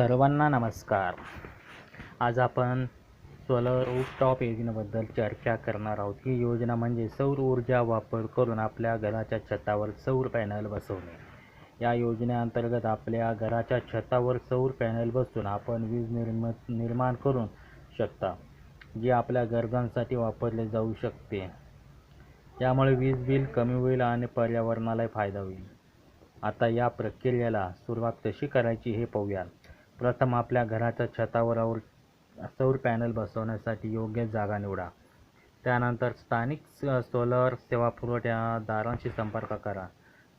सर्वांना नमस्कार. आज आपण सोलर रूफटॉप योजनेबद्दल चर्चा करणार आहोत. ही योजना म्हणजे सौर ऊर्जा वापर करून आपल्या घराच्या छतावर सौर पॅनल बसवणे. या योजनेअंतर्गत आपल्या घराच्या छतावर सौर पॅनल बसून आपण वीज निर्म निर्माण करू शकता जी आपल्या गरजांसाठी वापरले जाऊ शकते. यामुळे वीज बिल कमी होईल आणि पर्यावरणालाही फायदा होईल. आता या प्रक्रियेला सुरुवात कशी करायची हे पाहूया. प्रथम आपल्या घराच्या छतावर सौर पॅनल बसवण्यासाठी योग्य जागा निवडा. त्यानंतर स्थानिक स- सोलर सेवा पुरवठ्यादारांशी संपर्क करा.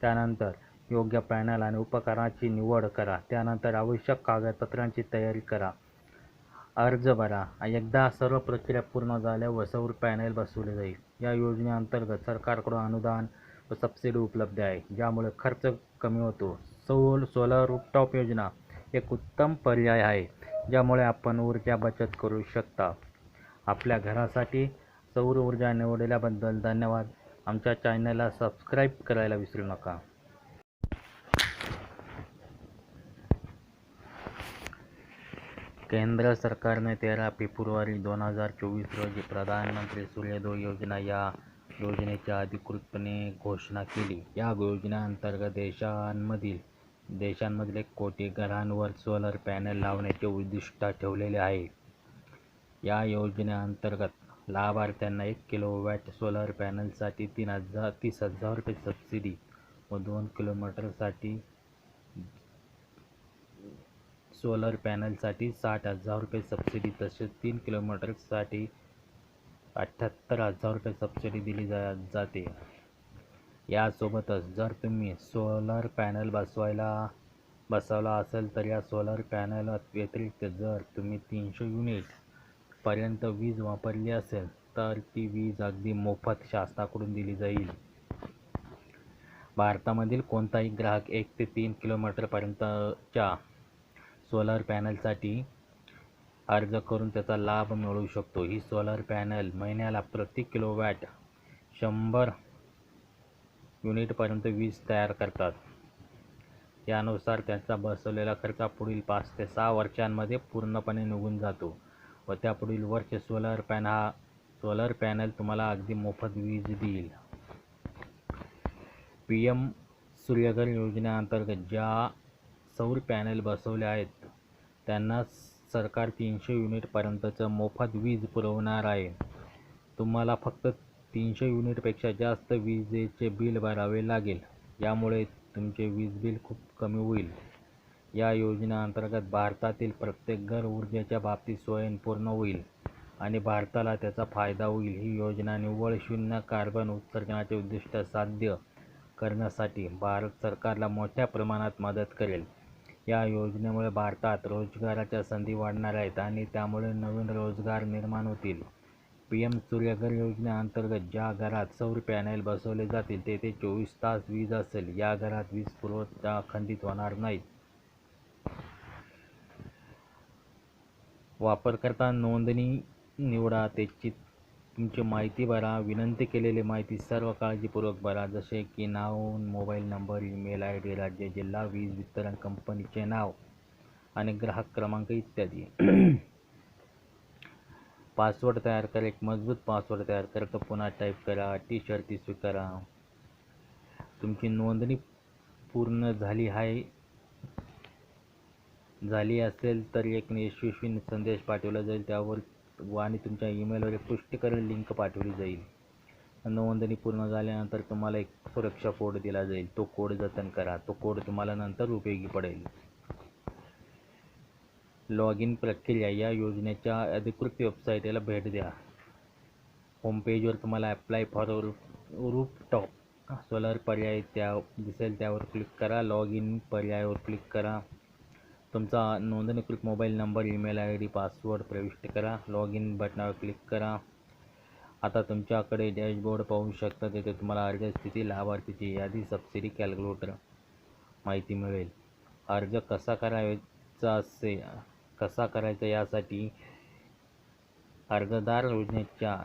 त्यानंतर योग्य पॅनल आणि उपकरणाची निवड करा. त्यानंतर आवश्यक कागदपत्रांची तयारी करा. अर्ज भरा. एकदा सर्व प्रक्रिया पूर्ण झाल्यावर सौर पॅनल बसवले जाईल. या योजनेअंतर्गत सरकारकडून अनुदान व सबसिडी उपलब्ध आहे. ज्यामुळे खर्च कमी होतो. सौर सोलर रूपटॉप योजना. एक उत्तम पर्याय आहे ज्यामुळे आपण ऊर्जा बचत करू शकता. आपल्या घरासाठी सौर ऊर्जा निवडल्याबद्दल धन्यवाद. आमच्या चॅनलला सबस्क्राईब करायला विसरू नका. केंद्र सरकारने तेरा फेब्रुवारी दोन हजार चोवीस रोजी प्रधानमंत्री सूर्योदय योजना या योजनेची अधिकृतपणे घोषणा केली. या योजनेअंतर्गत देशांमधील देशांमधील एक कोटी घरांवर सोलर पॅनल लावण्याचे उद्दिष्ट ठेवलेले आहे. या योजनेअंतर्गत लाभार्थ्यांना एक किलोवॅट सोलर पॅनलसाठी तीन हजार तीस हजार रुपये सबसिडी व दोन किलोमीटरसाठी सोलर पॅनलसाठी साठ हजार रुपये सबसिडी तसेच तीन किलोमीटरसाठी अठ्ठ्याहत्तर हजार रुपये सबसिडी दिली जा जाते. यासोबतच जर तुम्ही सोलर पॅनल बसवायला बसवला असेल तर या सोलर पॅनल व्यतिरिक्त जर तुम्ही तीनशे युनिटपर्यंत वीज वापरली असेल तर ती वीज अगदी मोफत शासनाकडून दिली जाईल. भारतामधील कोणताही ग्राहक एक ते तीन किलोमीटरपर्यंतच्या सोलर पॅनलसाठी अर्ज करून त्याचा लाभ मिळवू शकतो. ही सोलर पॅनल महिन्याला प्रति किलोवॅट शंभर युनिटपर्यंत वीज तयार करतात. यानुसार त्यांचा बसवलेला खर्च पुढील पाच ते सहा वर्षांमध्ये पूर्णपणे निघून जातो व त्या पुढील वर्ष सोलर पॅन हा सोलर पॅनल तुम्हाला अगदी मोफत वीज देईल. पी एम सूर्यघर योजनेअंतर्गत ज्या सौर पॅनल बसवले आहेत त्यांना सरकार तीनशे युनिटपर्यंतचं मोफत वीज पुरवणार आहे. तुम्हाला फक्त तीनशे युनिटपेक्षा जास्त विजेचे बिल भरावे लागेल. यामुळे तुमचे वीज बिल खूप कमी होईल. या योजनेअंतर्गत भारतातील प्रत्येक घर ऊर्जेच्या बाबतीत स्वयंपूर्ण होईल आणि भारताला त्याचा फायदा होईल. ही योजना निव्वळ शून्य कार्बन उत्सर्जनाचे उद्दिष्ट साध्य करण्यासाठी भारत सरकारला मोठ्या प्रमाणात मदत करेल. या योजनेमुळे भारतात रोजगाराच्या संधी वाढणार आहेत आणि त्यामुळे नवीन रोजगार निर्माण होतील. पी एम सूर्यघर योजनेअंतर्गत ज्या घरात सौर पॅनेल बसवले जातील तेथे चोवीस तास वीज असेल. या घरात वीज पुरवठा खंडित होणार नाही. वापरकर्ता नोंदणी निवडा. त्याची तुमची माहिती भरा. विनंती केलेली माहिती सर्व काळजीपूर्वक भरा. जसे की नाव mobile number email I D राज्य जिल्हा वीज वितरण कंपनीचे नाव आणि ग्राहक क्रमांक इत्यादी. पासवर्ड तयार करा एक मजबूत पासवर्ड तयार करा तो पुन्हा टाईप करा टी शर्ती स्वीकारा. तुमची नोंदणी पूर्ण झाली आहे झाली असेल तर एक यशस्वी संदेश पाठवला जाईल. त्यावर व आणि तुमच्या ईमेलवर एक पुष्टीकरण लिंक पाठवली जाईल. नोंदणी पूर्ण झाल्यानंतर तुम्हाला एक सुरक्षा कोड दिला जाईल. तो कोड जतन करा. तो कोड तुम्हाला नंतर उपयोगी पडेल. लॉग इन प्रक्रिया या योजनेच्या अधिकृत वेबसाईटला भेट द्या. होमपेजवर तुम्हाला ॲप्लाय फॉर रूफटॉप सोलर पर्याय त्या दिसेल त्यावर क्लिक करा. लॉग इन पर्यायावर क्लिक करा. तुमचा नोंदणीकृत mobile number email I D password प्रविष्ट करा. लॉग इन बटनावर क्लिक करा. आता तुमच्याकडे डॅशबोर्ड पाहू शकता तिथे तुम्हाला अर्ज स्थिती लाभार्थीची यादी सबसिडी कॅल्क्युलेटर माहिती मिळेल. अर्ज कसा करायचा असेल कसा करायचा यासाठी अर्जदार योजनेच्या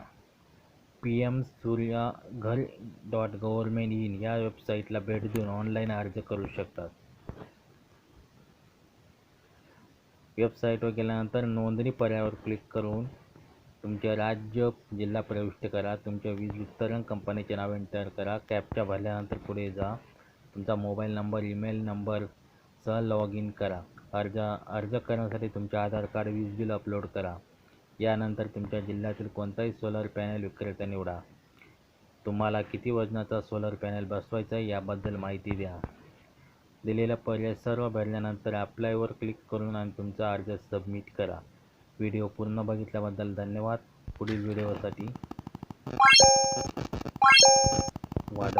पी एम सूर्या घर डॉट गव्हर्मेंट इन या वेबसाईटला भेट देऊन ऑनलाईन अर्ज करू शकतात. वेबसाईटवर गेल्यानंतर नोंदणी पर्यायावर क्लिक करून तुमचे राज्य जिल्हा प्रविष्ट करा. तुमच्या वीज वितरण कंपनीचे नाव एंटर करा. कॅपच्या भरल्यानंतर पुढे जा. तुमचा मोबाईल नंबर ईमेल नंबरसह लॉग इन करा. अर्ज अर्ज करण्यासाठी तुमचे आधार कार्ड वीज बिल अपलोड करा. यानंतर तुमच्या जिल्ह्यातील कोणताही सोलर पॅनल विक्रेता निवडा. तुम्हाला किती वजनाचा सोलर पॅनल बसवायचा आहे याबद्दल माहिती द्या. दिलेला पर्याय सर्व भरल्यानंतर अप्लायवर क्लिक करून आणि तुमचा अर्ज सबमिट करा. व्हिडिओ पूर्ण बघितल्याबद्दल धन्यवाद. पुढील व्हिडिओसाठी वाट